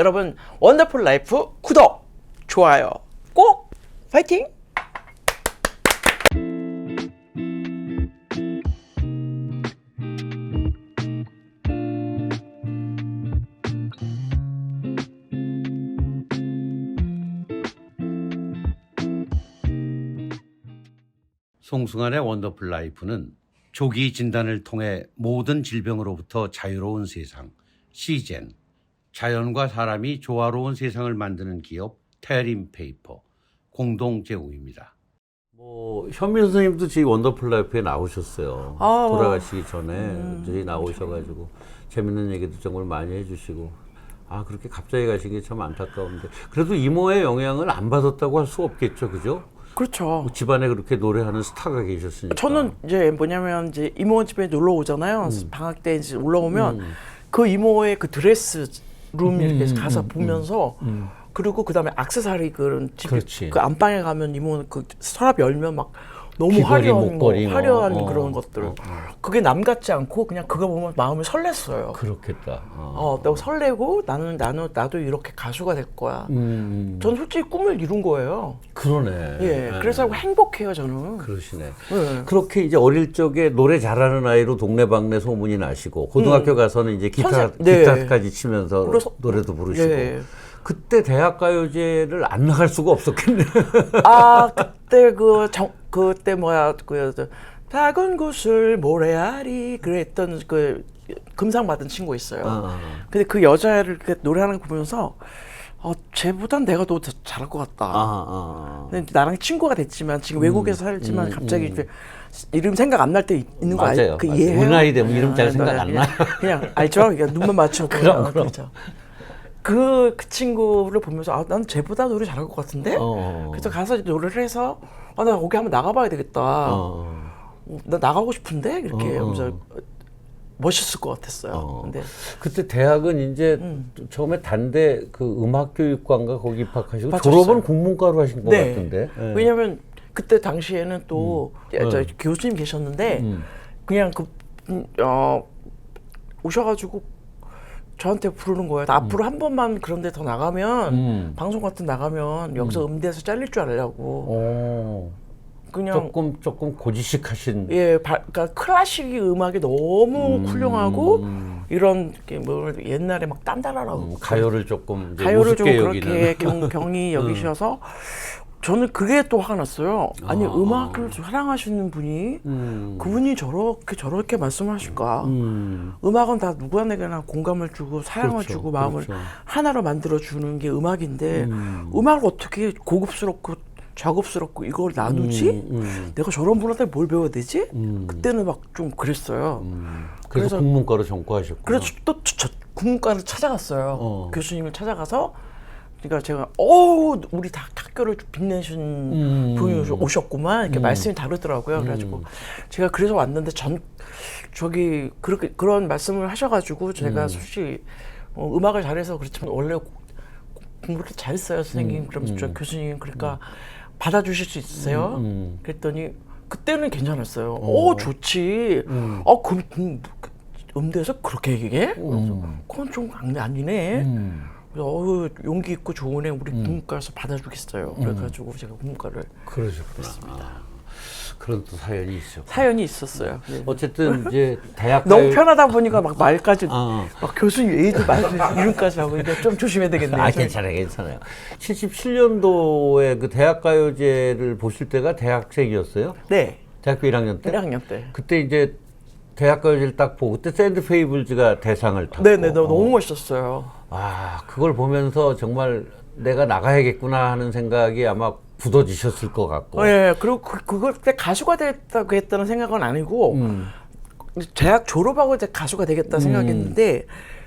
여러분 원더풀 라이프 구독, 좋아요 꼭 파이팅! 송승환의 원더풀 라이프는 조기 진단을 통해 모든 질병으로부터 자유로운 세상 시젠 자연과 사람이 조화로운 세상을 만드는 기업 테린 페이퍼 공동 제공입니다. 뭐 현미 선생님도 저희 원더풀 라이프에 나오셨어요. 아, 뭐. 돌아가시기 전에 저희 나오셔가지고 재밌는 얘기도 정말 많이 해주시고 아 그렇게 갑자기 가신 게 참 안타까운데 그래도 이모의 영향을 안 받았다고 할 수 없겠죠, 그죠? 그렇죠. 집안에 그렇게 노래하는 스타가 계셨으니까. 저는 이제 뭐냐면 이제 이모 집에 놀러 오잖아요. 음. 방학 때 이제 올라오면 그 이모의 그 드레스 룸 이렇게 가서 보면서 그리고 그다음에 악세사리 그런 집, 음, 그렇지. 그 안방에 가면 이모는 그 서랍 열면 막 너무 화려한 목걸이 거, 뭐, 화려한 어, 그런 것들. 어, 그게 남 같지 않고 그냥 그거 보면 마음이 설렜어요. 그렇겠다. 어. 어, 너 설레고 나는 나는 나도 이렇게 가수가 될 거야. 음, 전 솔직히 꿈을 이룬 거예요. 그러네. 예, 네. 그래서 행복해요 저는. 그러시네. 예. 그렇게 이제 어릴 적에 노래 잘하는 아이로 동네방네 소문이 나시고 고등학교 가서는 이제 기타 음. 선생- 네. 기타까지 치면서 그래서- 노래도 부르시고 예. 그때 대학가요제를 안 나갈 수가 없었겠네. 아 그때 그 정, 그때 뭐야 그 저, 작은 구슬 모래알이 그랬던 그 금상 받은 친구 있어요. 아. 근데 그 여자를 이렇게 노래하는 거 보면서 어 쟤보단 내가 더 잘할 것 같다. 아, 아. 근데 이제 나랑 친구가 됐지만 지금 외국에서 살지만 음, 갑자기 이제 이름 생각 안 날 때 있는 거 맞아요, 알, 그 맞아요. 이해해요? 우리 나이 되면 이름 잘 아, 생각 나안 그냥- 그냥 알죠? 그냥 눈만 맞춰. 그럼, 그럼. 그렇죠. 그, 그 친구를 보면서 아, 난 쟤보다 노래 잘할 것 같은데? 어. 그래서 가서 노래를 해서 아, 나 거기 한번 나가봐야 되겠다. 어. 어, 나 나가고 싶은데? 이렇게 어, 어. 하면서 멋있을 것 같았어요. 어. 근데 그때 대학은 이제 음. 처음에 단대 그 음악교육관가 거기 입학하시고 맞췄어요. 졸업은 국문과로 하신 것 같은데. 예. 왜냐면 그때 당시에는 또 야, 저 네. 교수님 계셨는데 음. 그냥 그 음, 어, 오셔가지고 저한테 부르는 거예요. 나 앞으로 한 번만 그런데 더 나가면 음. 방송 같은 데 나가면 여기서 음대에서 잘릴 줄 알려고 어. 그냥 조금 조금 고지식하신. 예, 바, 그러니까 클래식 음악이 너무 음. 훌륭하고 이런 게뭐 옛날에 막 딴따라라고 음, 가요를 조금 이제 가요를 좀 우습게 그렇게. 경, 경이 여기셔서 저는 그게 또 화가 났어요. 아니 아. 음악을 사랑하시는 분이 음. 그분이 저렇게 저렇게 말씀하실까? 음. 음악은 다 누구에게나 공감을 주고 사랑을 그렇죠, 주고 마음을 그렇죠. 하나로 만들어 주는 게 음악인데 음. 음. 악을 어떻게 고급스럽고 작업스럽고 이걸 나누지? 음. 내가 저런 분한테 뭘 배워야 되지? 음. 그때는 막 좀 그랬어요. 음. 그래서, 그래서- 국문과로 전과하셨고. 그래서 또 저, 국문과를 찾아갔어요. 어. 교수님을 찾아가서 그러니까 제가 어 우리 다 학교를 좀 빛내신 음. 분이 오셨- 오셨구만 이렇게 말씀이 다르더라고요. 그래가지고 제가 그래서 왔는데 전 저기 그렇게 그런 말씀을 하셔가지고 제가 솔직히 어, 음악을 잘해서 그렇지만 원래 고- 공부를 잘했어요 선생님. 그러면서 저 교수님 그러니까 받아주실 수 있으세요? 음. 그랬더니 그때는 괜찮았어요. 오 좋지. 음. 어 그럼 음, 그 음대에서 그렇게 얘기해? 그래서 그건 좀 아니- 아니네. 음. 어우 용기 있고 좋은 애 우리 국문과에서 받아주겠어요. 그래가지고 제가 국문과를 그러셨구나. 아, 그런 또 사연이 있었고. 사연이 있었어요. 네. 어쨌든 이제 대학 너무 편하다 보니까 막 말까지 아. 막 교수님 얘기도 말 이름까지 하고 이게 좀 조심해야 되겠네요. 아. 괜찮아요, 괜찮아요. 77년도에 그 대학가요제를 보실 때가 대학생이었어요? 네. 대학교 1학년 때? 1학년 때. 그때 이제 대학가요제를 딱 보고 그때 샌드 페이블즈가 대상을 탔고 네네 너무, 어. 너무 멋있었어요. 아 그걸 보면서 정말 내가 나가야겠구나 하는 생각이 아마 굳어지셨을 것 같고 어, 예. 그리고 그, 그걸 때 가수가 됐다고 했다는 생각은 아니고 음. 대학 졸업하고 이제 가수가 되겠다 생각했는데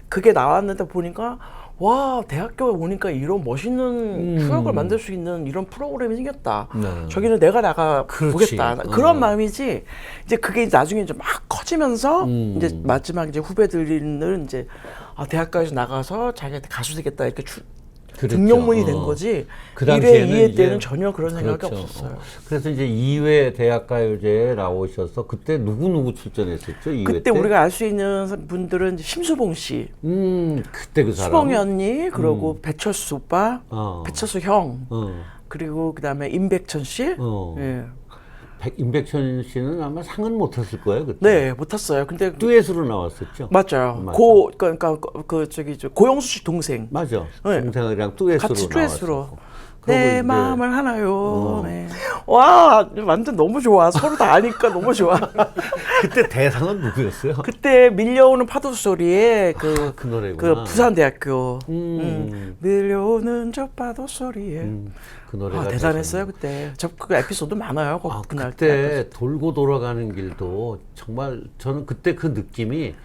그게 나왔는데 보니까 와 대학교에 오니까 이런 멋있는 추억을 만들 수 있는 이런 프로그램이 생겼다. 네. 저기는 내가 나가 그렇지. 보겠다. 어. 그런 마음이지. 이제 그게 나중에 이제 막 커지면서 음. 이제 마지막 이제 후배들은 이제 아, 대학까지 나가서 자기한테 가수 되겠다 이렇게 추, 그랬죠. 등용문이 된 어. 거지. 그 1회, 당시에는 2회 이제- 때는 전혀 그런 생각이 그렇죠. 없었어요. 어. 그래서 이제 2회 대학가요제에 나오셔서 그때 누구 누구 출전했었죠? 2회 그때 때? 우리가 알 수 있는 분들은 심수봉 씨, 음 그때 그 사람. 수봉이 언니, 그리고 배철수 오빠, 어. 배철수 형, 어. 그리고 그다음에 임백천 씨. 어. 예. 백, 임백천 씨는 아마 상은 못 탔을 거예요 그때. 네, 못 탔어요. 근데 듀엣으로 나왔었죠. 맞아요. 맞아. 고 그러니까 그, 그 저기 저 고영수 씨 동생 맞아. 네. 동생이랑 듀엣으로 같이 듀엣으로 나왔었고. 내 마음을 하나요. 어. 네. 와 완전 너무 좋아. 서로 다 아니까 너무 좋아. 그때 대상은 누구였어요? 그때 밀려오는 파도 소리에 그, 그 노래구나. 그 부산대학교 음. 음, 밀려오는 저 파도 소리에 음, 그 노래가 아, 대단했어요 그때. 저그 에피소드 많아요. 거- 아, 그날 그때 돌고 돌아가는 길도 정말 저는 그때 그 느낌이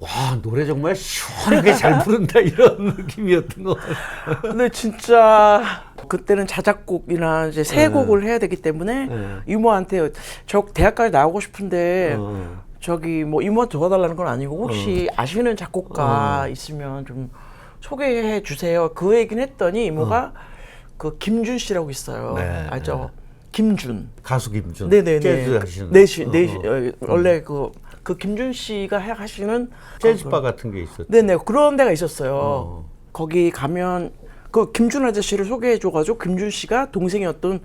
와 노래 정말 시원하게 잘 부른다 이런 느낌이었던 것 같아요. 근데 진짜 그때는 자작곡이나 이제 새 네. 곡을 해야 되기 때문에 네. 이모한테 저 대학까지 나오고 싶은데 어. 저기 뭐 이모한테 도와달라는 건 아니고 혹시 아시는 작곡가 어. 있으면 좀 소개해 주세요. 그 얘기는 했더니 이모가 어. 그 김준 씨라고 있어요. 네. 알죠? 김준. 가수 김준 네네네. 재즈 하시는 네시, 어, 네시, 어. 어, 원래 그, 그 김준 씨가 해- 하시는 재즈바 같은 게 있었죠. 네네 그런 데가 있었어요. 어. 거기 가면 그 김준 아저씨를 소개해줘가지고 김준 씨가 동생이었던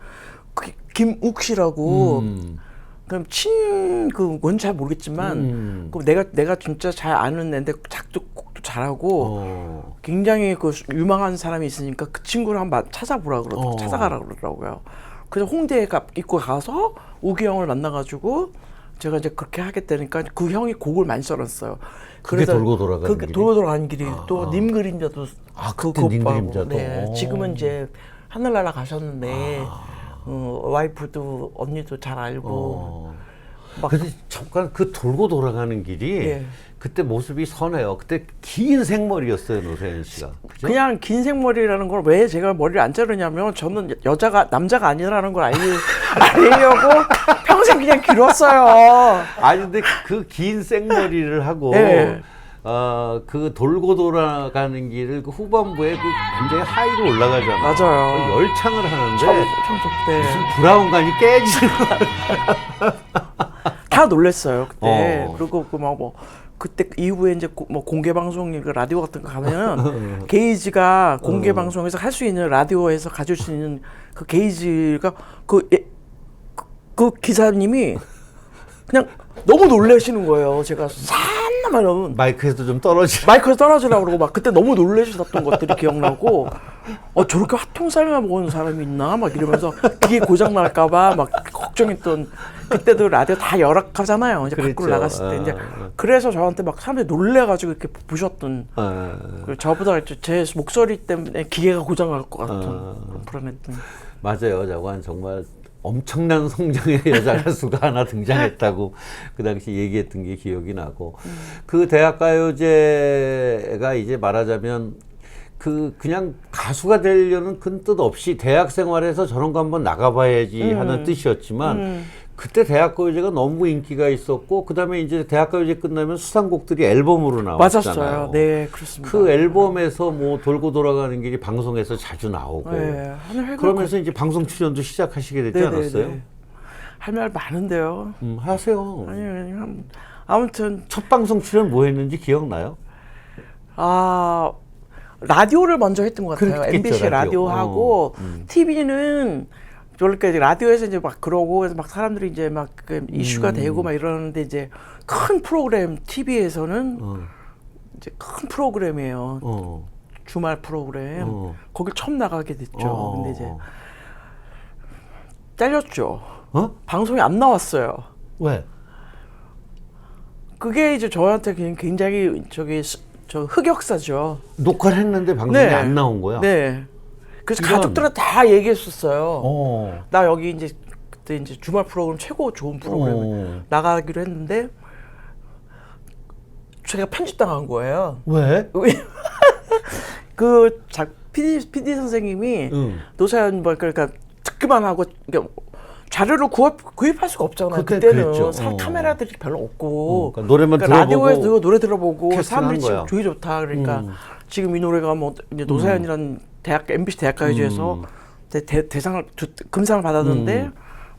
그 김욱 씨라고 음. 그럼 친그 뭔지 잘 모르겠지만 음. 그 내가 내가 진짜 잘 아는 애인데 작도 곡도 잘하고 어. 굉장히 그 유망한 사람이 있으니까 그 친구를 한번 찾아보라 그러 어. 찾아가라 그러더라고요. 그래서 홍대에 가, 입고 가서 우기 형을 만나가지고 제가 이제 그렇게 하겠다니까 그 형이 곡을 많이 써놨어요. 그게 돌고 돌아가는 그게 길이? 돌고 돌아가는 길이 아, 또 아. 님 그림자도 아, 그 그때 님 오빠하고. 그림자도? 네, 오. 지금은 이제 하늘나라 가셨는데 아. 어, 와이프도 언니도 잘 알고 어. 막 근데 잠깐 그 돌고 돌아가는 길이 예. 그때 모습이 선해요. 그때 긴 생머리였어요 노세현 씨가. 그죠? 그냥 긴 생머리라는 걸 왜 제가 머리를 안 자르냐면 저는 여- 여자가 남자가 아니라는 걸 알리, 알리려고 평생 그냥 길었어요. 아니 근데 그 긴 생머리를 하고 네. 어, 그 돌고 돌아가는 길을 그 후반부에 그 굉장히 하이로 올라가잖아요. 맞아요. 그 열창을 하는데 청, 청소 때. 무슨 브라운관이 깨지는 것 다 놀랬어요 그때. 어. 그리고 그막 뭐 그때 이후에 이제 고- 뭐 공개 방송 그 라디오 같은 거 가면은 게이지가 공개 어. 방송에서 할 수 있는 라디오에서 가질 수 있는 그 게이지가 그, 예, 그, 그 기사님이 그냥 너무 놀라시는 거예요. 제가 산나마는 마이크에서 좀 떨어지. 마이크에서 떨어지려고 그러고 막 그때 너무 놀라셨던 것들이 기억나고 어 저렇게 화통살만 먹는 사람이 있나 막 이러면서 귀에 고장 날까봐 막 걱정했던 그때도 라디오 다 열악하잖아요 이제 밖으로 그랬죠. 나갔을 때 이제 아, 아. 그래서 저한테 막 사람들이 놀래가지고 이렇게 보셨던 어, 그 저보다 제 목소리 때문에 기계가 고장 날 것 같은 아. 그런 불안했던 맞아요. 저건 정말 엄청난 성장의 여자 가수가 하나 등장했다고 그 당시 얘기했던 게 기억이 나고 그 대학가요제가 이제 말하자면 그 그냥 가수가 되려는 큰 뜻 없이 대학 생활에서 저런 거 한번 나가봐야지 하는 뜻이었지만 그때 대학가요제가 너무 인기가 있었고 그다음에 이제 대학가요제 끝나면 수상곡들이 앨범으로 나왔잖아요. 맞았어요. 네 그렇습니다. 그 앨범에서 뭐 돌고 돌아가는 길이 방송에서 자주 나오고 네, 그러면서 이제 방송 출연도 시작하시게 되지 네네네. 않았어요? 할 말 많은데요. 음, 하세요. 아니, 아니 한- 아무튼 첫 방송 출연 뭐 했는지 기억나요? 아 라디오를 먼저 했던 것 같아요. 그랬겠죠, MBC 라디오. 라디오 하고 어, 음. TV는 그러니까 이제 라디오에서 이제 막 그러고 그래서 막 사람들이 이제 막 그 이슈가 음. 되고 막 이러는데 이제 큰 프로그램 TV에서는 어, 이제 큰 프로그램이에요. 어, 주말 프로그램. 어. 거길 처음 나가게 됐죠. 어. 근데 이제 잘렸죠. 어? 방송이 안 나왔어요. 왜? 그게 이제 저한테 굉장히 저기 스- 저 흑역사죠. 녹화를 했는데 방송이 네. 안 나온 거야? 네. 그래서 이런. 가족들은 다 얘기했었어요. 어. 나 여기 이제 그때 이제 주말 프로그램 최고 좋은 프로그램 어. 나가기로 했는데 제가 편집당한 거예요. 왜? 그 작, PD, PD 선생님이 응. 노사연 뭐 그러니까 듣기만 하고 그러니까 자료를 구입, 구입할 수가 없잖아요. 그때 그때는 그랬죠. 사- 어. 카메라들이 별로 없고 어, 그러니까 노래만 그러니까 들어보고 라디오에서 노래 들어보고 사람들이 지금 거야. 조이 좋다 그러니까 음. 지금 이 노래가 뭐 이제 노사연이라는 대학 MBC 대학가요제에서 대, 대, 대상을 주- 금상을 받았는데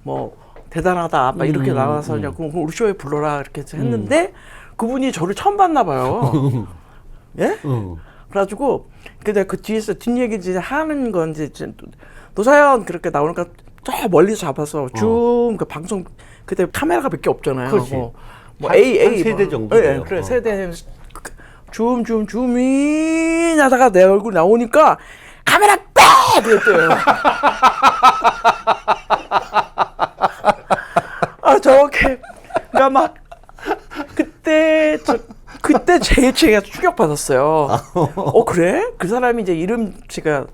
뭐 대단하다 막 이렇게 나와서 그냥 그럼 우리 쇼에 불러라 이렇게 해서 했는데 그분이 저를 처음 봤나 봐요. 예? 어. 그래가지고 근데 그 뒤에서 뒷얘기 이제 하는 건 이제 노사연 그렇게 나오니까 저 멀리서 잡아서 쭉그 방송 그때 카메라가 몇 개 없잖아요. 그렇지. 뭐, 뭐 한- A 한 A 세대 뭐. 정도 예, 돼요. 그래 어. 세대 줌 줌 줌인 하다가 내 얼굴 나오니까 카메라 빼 그랬대요. 아 저렇게 그러니까 막 그때 제일 제가 충격 받았어요. 어 그래? 그 사람이 이제 이름 제가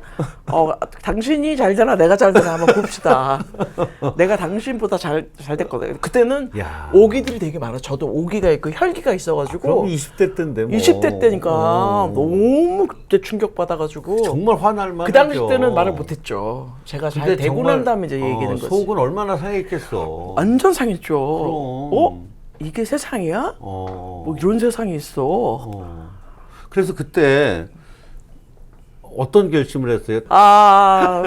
어 당신이 잘 되나 내가 잘 되나 한번 봅시다. 내가 당신보다 잘 잘 됐거든. 그때는 야. 오기들이 되게 많아. 저도 오기가 있고 혈기가 있어가지고 그럼 20대 때인데 뭐. 20대 때니까 어. 너무 그때 충격 받아가지고 정말 화날 만하죠. 그 당시 때는 말을 못했죠. 제가 잘 근데 되고 정말, 난 다음에 이제 얘기는 어, 거지. 속은 얼마나 상했겠어. 완전 상했죠. 그럼. 어? 이게 세상이야? 어. 뭐 이런 세상이 있어. 어. 그래서 그때 어떤 결심을 했어요? 아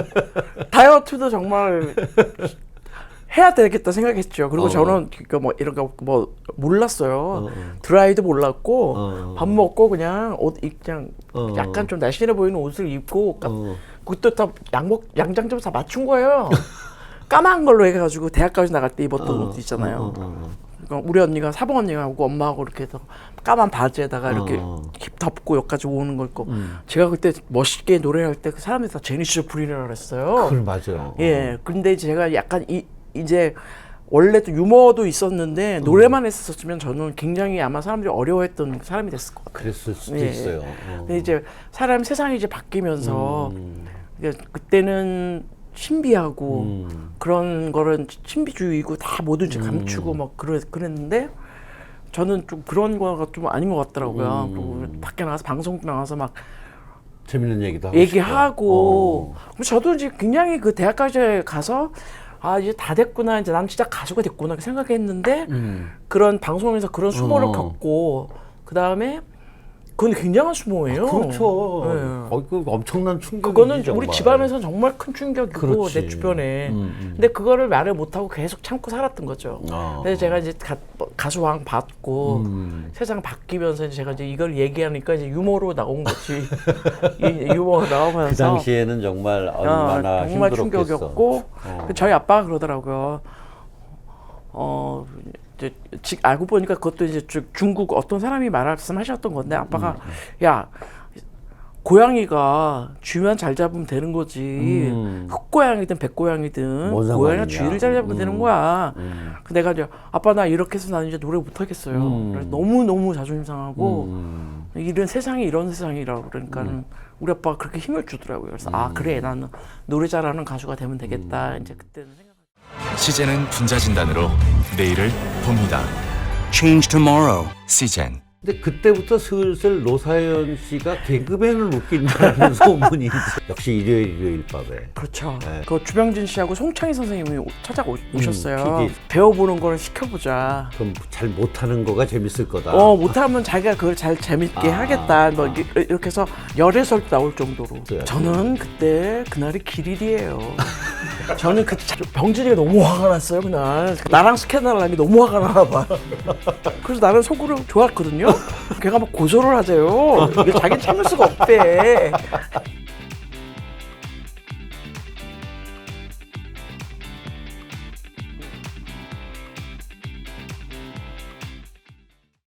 다이어트도 정말 해야 되겠다 생각했죠. 그리고 어. 저는 그뭐 이런 거 뭐 몰랐어요. 어, 어. 드라이도 몰랐고 어. 밥 먹고 그냥 옷 입- 그냥 어. 약간 좀 날씬해 보이는 옷을 입고 까- 어. 그것도 다 양복 양장점 다 맞춘 거예요. 까만 걸로 해가지고 대학까지 나갈 때 입었던 어. 옷 있잖아요. 어, 어, 어. 그러니까 우리 언니가 사봉 언니가 하고 엄마하고 이렇게 해서 까만 바지에다가 이렇게 어. 힙 덮고 여기까지 오는 거 있고 음. 제가 그때 멋있게 노래할 때 그 사람들이 다 제니스 조플린이라고 그랬어요. 그걸 맞아요. 예. 근데 제가 약간 이 이제 원래도 유머도 있었는데 노래만 했었으면 저는 굉장히 아마 사람들이 어려워했던 사람이 됐을 것 같아요. 그랬을 수도 예. 있어요. 어. 근데 이제 사람 세상이 이제 바뀌면서 음. 그러니까 그때는 신비하고 음. 그런 거는 신비주의고 다 뭐든지 감추고 막 그랬, 그랬는데 저는 좀 그런 거가 좀 아닌 것 같더라고요. 음. 그리고 밖에 나가서 방송 나가서 막 재밌는 얘기도 하고 얘기하고. 그래서 저도 이제 굉장히 그 대학까지 가서 아 이제 다 됐구나 이제 난 진짜 가수가 됐구나 생각했는데 어. 음. 그런 방송에서 그런 수모를 어. 겪고 그 다음에 그건 굉장한 수모예요. 그렇죠. 네. 어, 그 엄청난 충격이지 그거는. 우리 집안에서 정말 큰 충격이고 그렇지. 내 주변에. 음, 음. 근데 그거를 말을 못하고 계속 참고 살았던 거죠. 어. 그래서 제가 이제 가, 가수왕 받고 음. 세상 바뀌면서 제가 이제 이걸 얘기하니까 이제 유머로 나온 거지. 이 유머가 나오면서 그 당시에는 정말 얼마나 어, 정말 힘들었겠어. 충격이었고 어. 저희 아빠가 그러더라고요. 어 이제 지- 알고 보니까 그것도 이제 주- 중국 어떤 사람이 말씀하셨던 건데 아빠가 음, 야 고양이가 쥐만 잘 잡으면 되는 거지 음. 흑고양이든 백고양이든 뭔 고양이가. 쥐를 잘 잡으면 음. 되는 거야. 음. 그 내가 이제 아빠 나 이렇게 해서 나는 이제 노래 못 하겠어요. 음. 너무 너무 자존심 상하고 음. 이런 세상이 이런 세상이라고 그러니까는 우리 아빠가 그렇게 힘을 주더라고요. 그래서 음. 아 그래 나는 노래 잘하는 가수가 되면 되겠다. 이제 그때는. 시젠은 분자 진단으로 내일을 봅니다. Change tomorrow. 시젠. 근데 그때부터 슬슬 노사연 씨가 개그맨을 웃긴다는 소문이 이제 역시 일요일 일요일 밤에 그렇죠. 네. 그 주병진 씨하고 송창희 선생님이 오- 찾아오셨어요. PD. 배워보는 걸 시켜보자. 그럼 잘 못하는 거가 재밌을 거다. 어 못하면 자기가 그걸 잘 재밌게 아. 하겠다. 뭐 이- 이렇게 해서 열애설 나올 정도로. 네. 저는 그때 그날이 길일이에요. 저는 그 자- 병진이가 너무 화가 났어요 그날. 나랑 스캔들 게 너무 화가 나나 봐. 그래서 나는 속으로 좋았거든요. 걔가 막 고소를 하재요. 이게 자기 참을 수가 없대.